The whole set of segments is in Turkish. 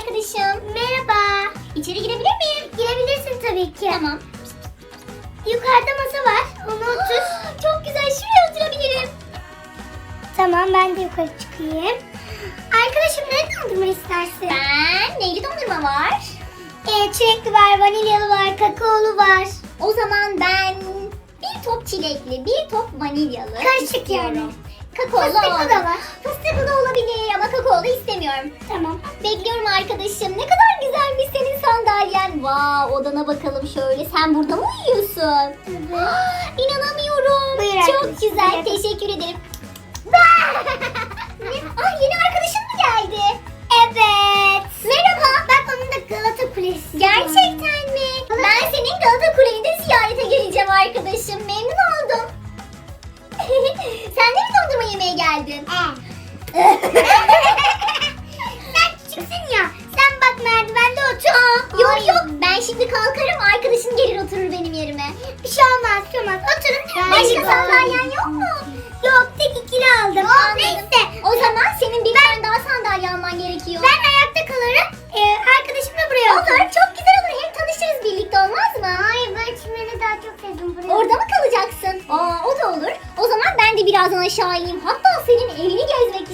arkadaşım. Merhaba. İçeri girebilir miyim? Girebilirsin tabii ki. Tamam. Yukarıda masa var. Onu otur. Çok güzel. Şuraya oturabilirim. tamam ben de yukarı çıkayım. Arkadaşım ne dondurma istersin? Ben neyli dondurma var? Ee, çilekli var, vanilyalı var, kakaolu var. O zaman ben bir top çilekli, bir top vanilyalı Karışık istiyorum. yani. Kakaolu Fıstıklı da var. Fıstıklı da olabilir ama kakaolu istemiyorum. Tamam. Bekliyorum arkadaşım. Ne kadar güzelmiş senin sandalyen. Vay odana bakalım şöyle. Sen burada mı uyuyorsun? Evet. İnanamıyorum. Buyur Çok arkadaşım, güzel. evet. Teşekkür ederim. ah yeni arkadaşın mı geldi? Evet. Merhaba. Bak onun da Galata Kulesi. Gerçekten mi? Ben senin Galata Kule'ni de ziyarete geleceğim arkadaşım. Memnun oldum. Sen de mi dondurma yemeye geldin? Sen küçüksün ya. Sen bak merdivende otur. Aa, yok Hayır. yok ben şimdi kalkarım arkadaşın gelir oturur benim yerime. Bir şey olmaz, bir şey olmaz. Oturun. Başka sandalyen yok mu? Yok, tek ikili aldım. Anladım. Neyse. O zaman senin bir tane daha sandalye alman gerekiyor. Ben ayakta kalırım. Ee, arkadaşım da buraya güzel olur birazdan aşağı ineyim. Hatta senin evini gezmek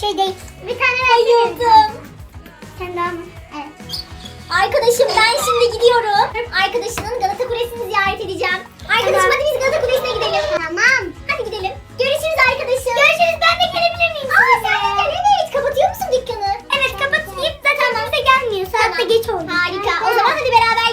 Şey değil. Bir tane Bayıldım. Sen de alma. Evet. Arkadaşım ben şimdi gidiyorum. Arkadaşının Galata Kulesi'ni ziyaret edeceğim. Arkadaşım Tamam. hadi biz Galata Kulesi'ne gidelim. Tamam. Hadi gidelim. Görüşürüz arkadaşım. Görüşürüz. Ben de gelebilir miyim? Aa size? sen de gel evet. Kapatıyor musun dükkanı? Evet kapatayım. Zaten kimse gelmiyor. Saat de Tamam. geç oldu. Harika. O zaman hadi beraber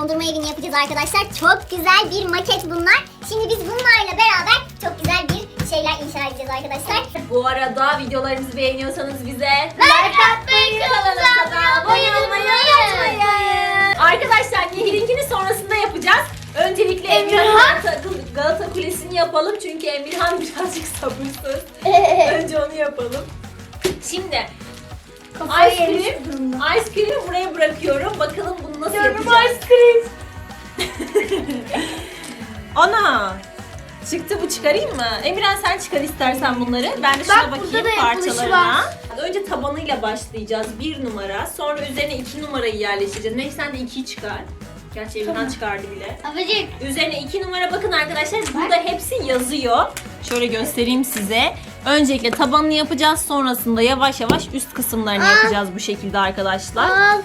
dondurma yerini yapacağız arkadaşlar. Çok güzel bir maket bunlar. Şimdi biz bunlarla beraber çok güzel bir şeyler inşa edeceğiz arkadaşlar. Bu arada videolarımızı beğeniyorsanız bize Like atmayı, kanalımıza abone olmayı unutmayın. Arkadaşlar Nehir'inkini sonrasında yapacağız. Öncelikle Emirhan Emirhan. Galata, Galata Kulesi'ni yapalım çünkü Emirhan birazcık sabırsız. Önce onu yapalım. Şimdi Kafayı ice yemiş cream, durumda. ice cream'i buraya bırakıyorum. Bakalım bunu nasıl Canım yapacağız. ice cream. Ana! Çıktı bu çıkarayım mı? Emirhan sen çıkar istersen bunları. Ben de şuna Bak, bakayım burada da yapılışı parçalarına. Önce tabanıyla başlayacağız. Bir numara. Sonra üzerine iki numarayı yerleştireceğiz. Neyse sen de ikiyi çıkar. Gerçi Emirhan Tamam. çıkardı bile. Abicik. Üzerine iki numara bakın arkadaşlar. Burada hepsi yazıyor. Şöyle göstereyim size. Öncelikle tabanını yapacağız. Sonrasında yavaş yavaş üst kısımlarını Aa. yapacağız bu şekilde arkadaşlar. Al.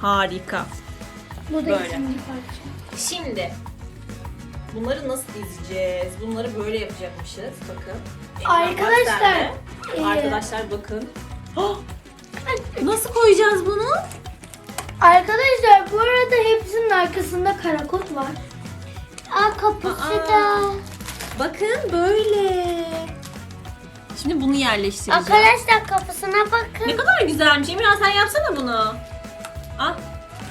Harika. Bu da Böyle. ikinci parça. Şimdi bunları nasıl dizeceğiz? Bunları böyle yapacakmışız. Bakın. Arkadaşlar, e, Arkadaşlar bakın. Oh! Nasıl koyacağız bunu? Arkadaşlar bu arada hepsinin arkasında karakot var. Aa kapısı Aa. da. Bakın böyle. Şimdi bunu yerleştireceğim. Arkadaşlar kapısına bakın. Ne kadar güzelmiş. Emirhan sen yapsana bunu. Al.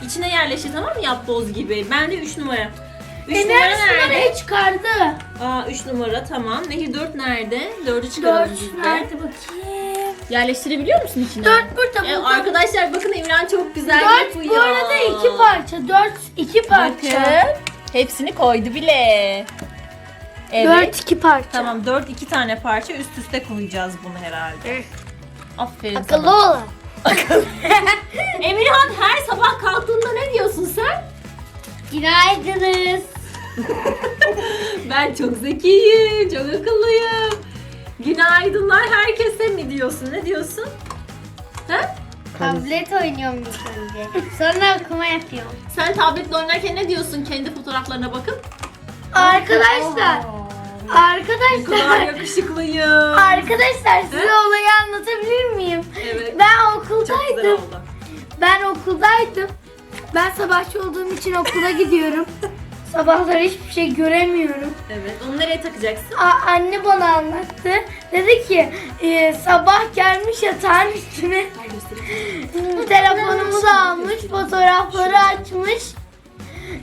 İçine yerleştir tamam mı yapboz gibi. Ben de 3 numara. 3 numara nerede? numarayı çıkardı. Aa 3 numara tamam. Nehir 4 nerede? 4'ü çıkaralım Dört biz de. nerede bakayım. Yerleştirebiliyor musun içine? Dört burada E, burada. arkadaşlar bakın Emirhan çok güzel Dört yapıyor. bu arada iki parça. Dört iki parça. Bakın. Hepsini koydu bile. Evet. Dört iki parça. Tamam 4 iki tane parça üst üste koyacağız bunu herhalde. Aferin Akıllı sana. olun. Emirhan her sabah kalktığında ne diyorsun sen? Günaydınız. Ben çok zekiyim, çok akıllıyım. Günaydınlar herkese mi diyorsun? Ne diyorsun? Ha? Tablet oynuyorum ilk önce. Sonra okuma yapıyorum. Sen tabletle oynarken ne diyorsun kendi fotoğraflarına bakıp? Arkadaşlar. Ne kadar Arkadaşlar. yakışıklıyım. Arkadaşlar size olayı anlatabilir miyim? Evet. Ben Çok güzel okuldaydım. oldu. Ben okuldaydım. Ben sabahçı olduğum için okula gidiyorum. Sabahları hiçbir şey göremiyorum. Evet. Onu nereye takacaksın? A- anne bana anlattı. Dedi ki e, sabah gelmiş yatağın üstüne göstereyim. telefonumu da almış, fotoğrafları açmış.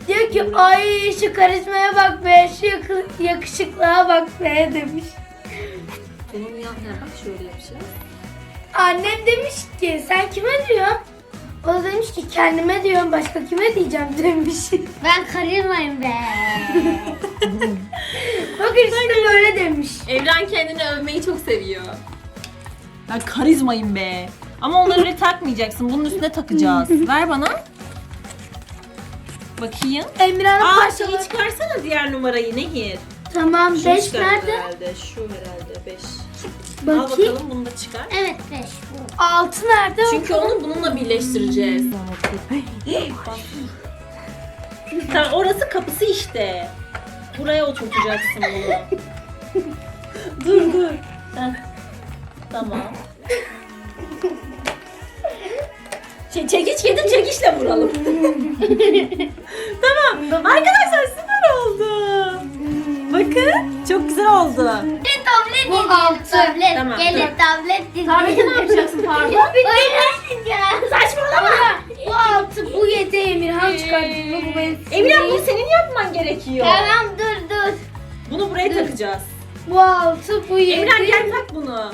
Diyor ki ay şu karizmaya bak be, şu yakı- yakışıklığa bak be demiş. Bunu yan yana bak şöyle yapacağız. Annem demiş ki sen kime diyorsun? O da demiş ki kendime diyorum başka kime diyeceğim demiş. Ben karizmayım be. Bakın işte böyle demiş. Evren kendini övmeyi çok seviyor. Ben karizmayım be. Ama onları öyle takmayacaksın. Bunun üstüne takacağız. Ver bana. Bakayım. Emirhan'ın Aa parçaları. şeyi çıkarsana diğer numarayı Nehir. Tamam Şunu 5 çıkar nerede? Herhalde. Şu herhalde 5. Al Bakayım. bakalım bunu da çıkar. Evet beş. 6 nerede? Çünkü onu bununla birleştireceğiz. tamam orası kapısı işte. Buraya oturtacaksın bunu. dur dur. Heh. Tamam. Şey, çekiç getir çekiçle vuralım. tamam. Arkadaşlar süper oldu. Bakın çok güzel oldu. tablet Bu altı. Tablet. Tamam, Gelin dur. tablet dizdim. Tablete ne yapacaksın pardon? Oynayacağız. Saçmalama. Bu 6 bu 7 Emirhan çıkardı. Bu bu benim. Emirhan bunu senin yapman gerekiyor. Tamam dur dur. Bunu buraya takacağız. Bu 6 bu 7. Emirhan gel tak bunu.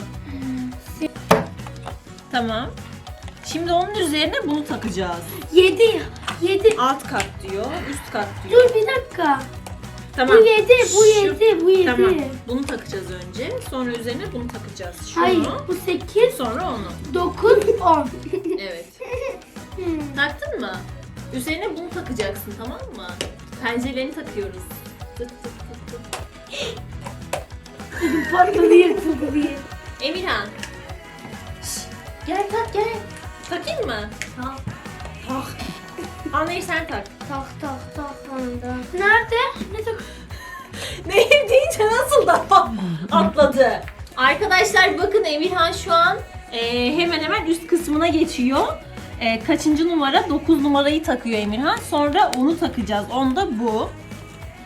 Tamam. Şimdi onun üzerine bunu takacağız. 7 7 Alt kat diyor, üst kat diyor. Dur bir dakika. Tamam. Bu 7 bu Şu- 7 bu 7. Tamam. Bunu takacağız önce. Sonra üzerine bunu takacağız. Şunu. Hayır bu 8 Sonra onu. 9 10. Evet. Taktın mı? Üzerine bunu takacaksın tamam mı? Pencerelerini takıyoruz. Tık tık tık tık. Patladı yırtıldı diye. Emirhan. Şş, Gel tak gel. Takayım mı? Tak. Tak. Anlayış sen tak. Tak tak tak anda. Nerede? Ne tak? Nehir deyince nasıl da atladı. Arkadaşlar bakın Emirhan şu an e, hemen hemen üst kısmına geçiyor. e, kaçıncı numara? 9 numarayı takıyor Emirhan. Sonra onu takacağız. Onda bu.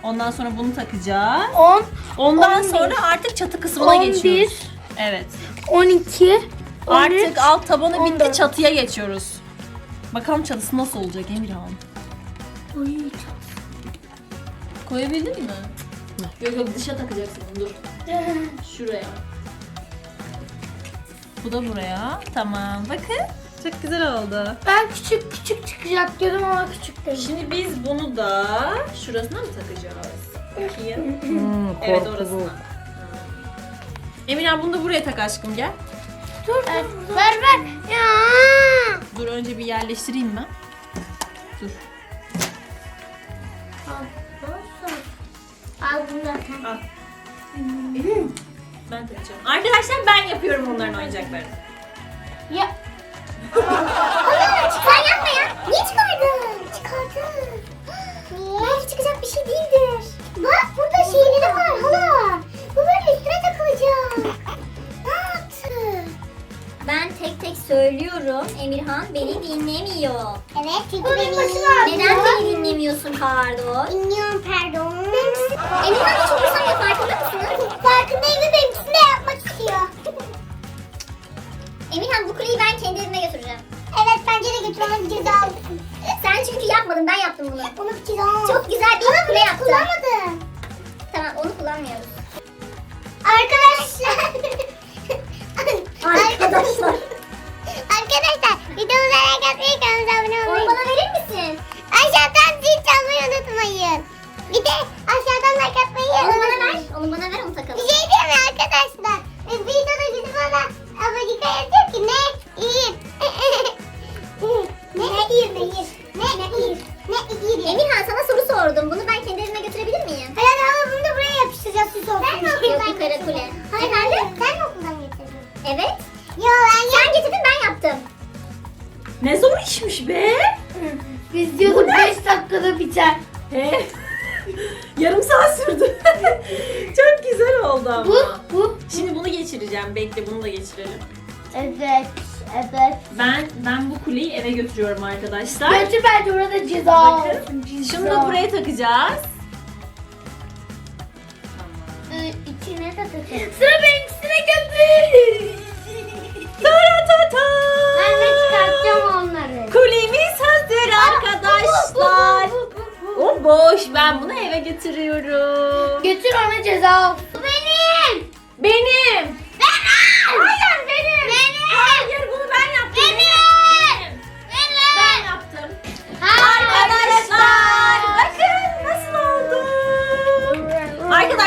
Ondan sonra bunu takacağız. 10, Ondan 11, sonra artık çatı kısmına 11, geçiyoruz. Evet. 12, Artık alt tabanı bitti 14. çatıya geçiyoruz. Bakalım çatısı nasıl olacak Emirhan? Koyabildin mi? Yok yok dışa takacaksın dur. Şuraya. Bu da buraya. Tamam bakın. Çok güzel oldu. Ben küçük küçük çıkacak diyordum ama küçük değil. Şimdi biz bunu da şurasına mı takacağız? Bakayım. evet orasına. Emirhan bunu da buraya tak aşkım gel. Dur, ver ver. Ya. Dur önce bir yerleştireyim ben. Dur. Al bunu da sen. Al. Ben takacağım. Arkadaşlar ben yapıyorum onların oyuncaklarını. Ya. Sen yapma ya. Niye çıkardın? Çıkardın. Belki çıkacak bir şey değildir. Bak burada şeyleri var hala. Bu böyle üstüne takılacak. Ben tek tek söylüyorum. Emirhan beni dinlemiyor. Evet çünkü benim başım ağrıyor. Neden beni dinlemiyorsun Kardo? Dinliyorum pardon. Emirhan da çok güzel farkında mısınız? Farkındayım ve benimkisini de yapmak istiyor. Emirhan bu kuleyi ben kendi evime götüreceğim. Evet bence de götürmemiz ceza alsın. Sen çünkü yapmadın ben yaptım bunu. Bunu bir ceza alsın. Çok güzel bir kule yaptım. Kullanmadım. Tamam onu kullanmıyoruz. Arkadaşlar. Arkadaşlar. Arkadaşlar videomuza like atmayı kanalımıza abone Onu olmayı. bana verir misin? Aşağıdan zil çalmayı unutmayın. Bir de aşağıdan like atmayı Onu bana ver. Onu bana ver onu Bir takalım. şey diyeyim mi arkadaşlar? Götürüyorum arkadaşlar. Götür bence orada ceza Bakın. olsun. Ceza. Şunu da buraya takacağız. Ee, içine de takacağım. Sıra benimkisine geldi. Ta ta ta. Ben de çıkartacağım onları. Kulemiz hazır arkadaşlar. O boş. Ben bunu eve götürüyorum. Götür ona ceza. Bu benim. Benim.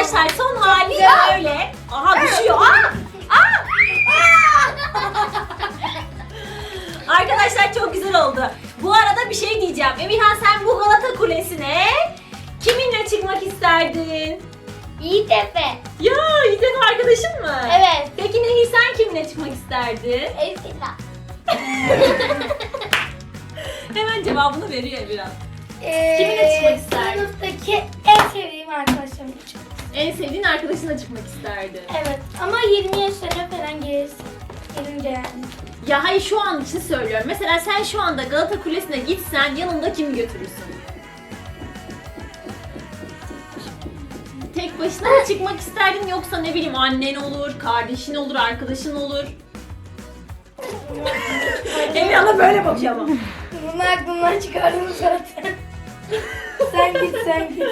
Arkadaşlar son hali böyle. Aha düşüyor. Aa! Aa! Arkadaşlar çok güzel oldu. Bu arada bir şey diyeceğim. Emirhan sen bu Galata Kulesi'ne kiminle çıkmak isterdin? İyi tepe. Ya İzzet arkadaşın mı? Evet. Peki Nehir sen kiminle çıkmak isterdin? Esila. Hemen cevabını veriyor biraz. Kiminle çıkmak isterdin? Sınıftaki en sevdiğim arkadaşım. En sevdiğin arkadaşınla çıkmak isterdin. Evet ama 20 yaşlarına falan gelirsin. Gelince yani. Ya hayır şu an için söylüyorum. Mesela sen şu anda Galata Kulesi'ne gitsen yanında kimi götürürsün? Tek başına mı çıkmak isterdin yoksa ne bileyim annen olur, kardeşin olur, arkadaşın olur? Emirhan'a böyle bakıyor ama. Bunu aklımdan çıkardım zaten. Sen git sen git.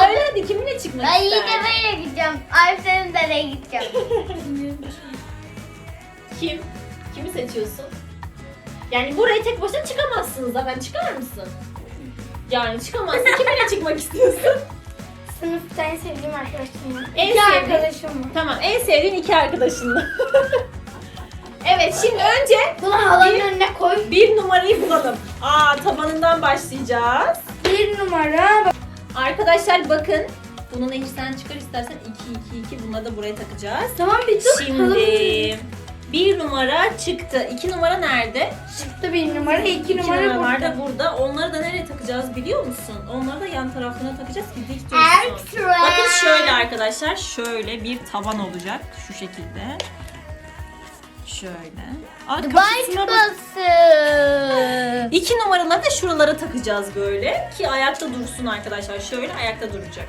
Söyle hadi kiminle çıkmak Ben isterdin? tepeyle gideceğim. Ayşe'nin nereye gideceğim. Kim? Kimi seçiyorsun? Yani buraya tek başına çıkamazsın zaten. Çıkar mısın? Yani çıkamazsın. Kiminle çıkmak istiyorsun? Sınıfta en sevdiğim arkadaşım. En İki sevdiğin- arkadaşım var. Tamam en sevdiğin iki arkadaşınla. evet şimdi önce Bunu halanın önüne koy. bir numarayı bulalım. Aa tabanından başlayacağız. Bir numara. Arkadaşlar bakın. Bunu Nehir sen çıkar istersen 2 2 2 bunları da buraya takacağız. Tamam bir dur. Şimdi bir numara çıktı. İki numara nerede? Çıktı bir numara. iki İki numara numaralar burada. da burada. Onları da nereye takacağız biliyor musun? Onları da yan taraflarına takacağız ki dik dursun. Bakın şöyle arkadaşlar. Şöyle bir taban olacak. Şu şekilde. Şöyle. Aa, Dubai bak. İki numaraları da şuralara takacağız böyle ki ayakta dursun arkadaşlar. Şöyle ayakta duracak.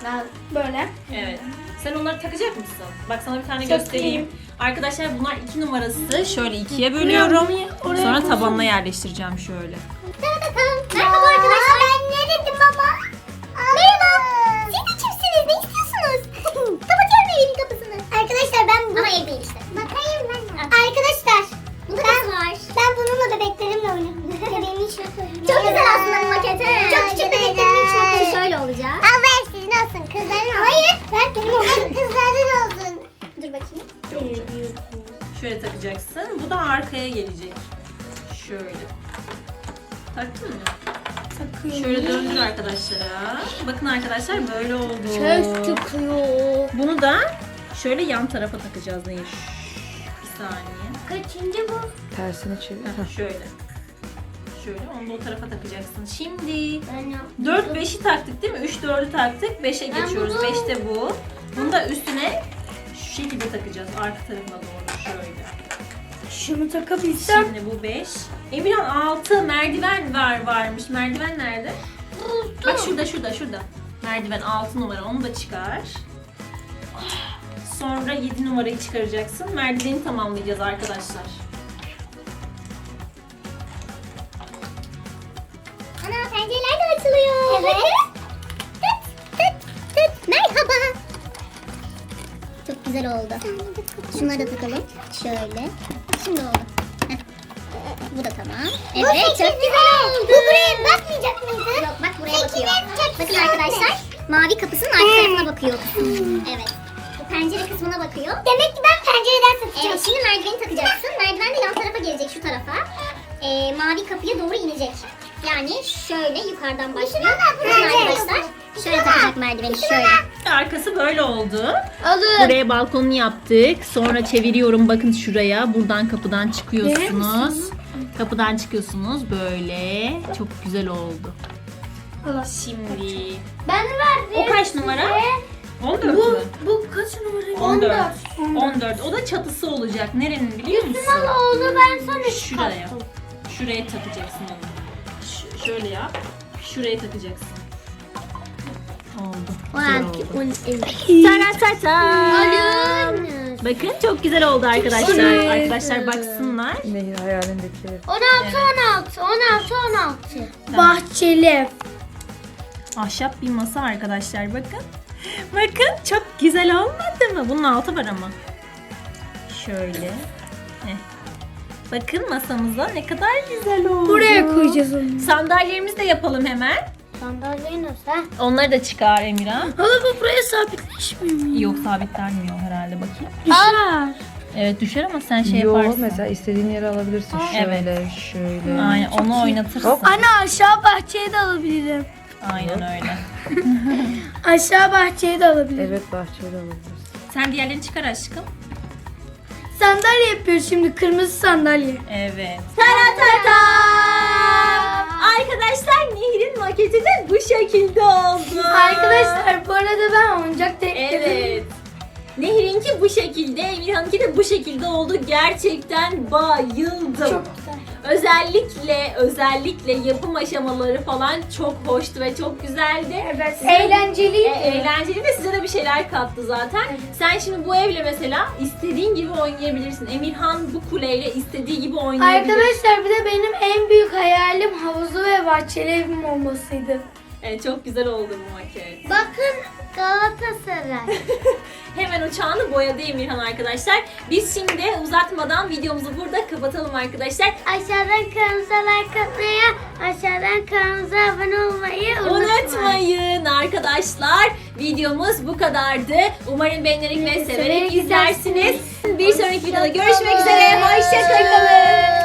Böyle. Evet. Sen onları takacak mısın? Bak sana bir tane Takayım. göstereyim. Arkadaşlar bunlar iki numarası. Şöyle ikiye bölüyorum. Oraya Sonra koysun. tabanına yerleştireceğim şöyle. Takacaksın. Bu da arkaya gelecek. Şöyle. Taktın mı? Şöyle döndür arkadaşlara. Bakın arkadaşlar böyle oldu. Çok çıkıyor. Bunu da şöyle yan tarafa takacağız Nehir. Bir saniye. Kaçıncı bu? Tersine çevir. Heh, şöyle. Şöyle onu da o tarafa takacaksın. Şimdi Ben yaptım. 4 5'i taktık değil mi? 3 4'ü taktık. 5'e Ben geçiyoruz. bunu- 5 de bu. Bunu da üstüne şu şekilde takacağız. Arka tarafına doğru. Şunu takabilsem. Şimdi bu 5. Emirhan 6 merdiven var varmış. Merdiven nerede? Bak şurada şurada şurada. Merdiven 6 numara onu da çıkar. Sonra 7 numarayı çıkaracaksın. Merdiveni tamamlayacağız arkadaşlar. Ana pencereler de açılıyor. Evet. Tıt tıt tıt. Merhaba. Çok güzel oldu. Şunları da takalım. Şöyle. Şimdi oldu. Heh. Bu da tamam. Evet çok güzel oldu. Bu buraya bakmayacak mıydı? Yok bak buraya bakıyor. Bakın arkadaşlar mavi kapısının arka tarafına bakıyor. Evet. Bu pencere kısmına bakıyor. Demek ki ben pencereden satacağım. Evet şimdi merdiveni takacaksın. Merdiven de yan tarafa gelecek şu tarafa. Ee, mavi kapıya doğru inecek. Yani şöyle yukarıdan başlıyor. Bakın arkadaşlar. Şöyle takacak merdiveni şöyle. Arkası böyle oldu. Alın. Buraya balkonunu yaptık. Sonra çeviriyorum bakın şuraya. Buradan kapıdan çıkıyorsunuz. Kapıdan çıkıyorsunuz böyle. Çok güzel oldu. Şimdi Ben verdim. o kaç numara? 14 mü? Bu kaç numara? 14. 14. O da çatısı olacak. Nerenin biliyor musun? oldu ben sana Şuraya. Şuraya takacaksın onu. Ş- şöyle yap. Şuraya takacaksın. Oldu. Güzel oldu. Bakın çok güzel oldu arkadaşlar. güzel. Arkadaşlar baksınlar. Nehir hayalindeki. 16 16 16 16. Bahçeli. Ahşap bir masa arkadaşlar bakın. Bakın çok güzel olmadı mı? Bunun altı var ama. Şöyle. Heh. Bakın masamızda ne kadar güzel oldu. Buraya koyacağız onu. Sandalyelerimizi de yapalım hemen. Sandalyeyi nasıl? ha? Onları da çıkar Emirhan. Hala bu buraya sabitleşmiyor mu? Yok sabitlenmiyor herhalde bakayım. Düşer. Evet düşer ama sen şey Yo yaparsın. mesela istediğin yere alabilirsin. Şöyle, şöyle. Aynen onu oynatırsın. Hop. Anne aşağı bahçeye de alabilirim. Aynen öyle. Aşağı bahçeye de alabilirim. Evet bahçeye de alabilirsin. Sen diğerlerini çıkar aşkım. Sandalye yapıyoruz şimdi kırmızı sandalye. Evet. Ta ta ta. Arkadaşlar Nehir'in maketi de bu şekilde oldu. Arkadaşlar bu arada ben oyuncak tekledim. Evet. Nehir'inki bu şekilde, Emirhan'ınki de bu şekilde oldu. Gerçekten bayıldım. Çok. Özellikle özellikle yapım aşamaları falan çok hoştu ve çok güzeldi. Evet. Size- Eğlenceliydi. E, eğlenceli ve size de bir şeyler kattı zaten. Sen şimdi bu evle mesela istediğin gibi oynayabilirsin. Emirhan bu kuleyle istediği gibi oynayabilir. Arkadaşlar bir de benim en büyük hayalim havuzlu ve bahçeli evim olmasıydı. Evet, çok güzel oldu bu maket. Bakın Galatasaray. Hemen uçağını boyadı Emirhan arkadaşlar. Biz şimdi uzatmadan videomuzu burada kapatalım arkadaşlar. Aşağıdan kanalımıza like atmayı, aşağıdan kanalımıza abone olmayı Unutmayın arkadaşlar. Videomuz bu kadardı. Umarım beğenerek ve Severek izlersiniz. Bir sonraki videoda görüşmek üzere. Hoşçakalın.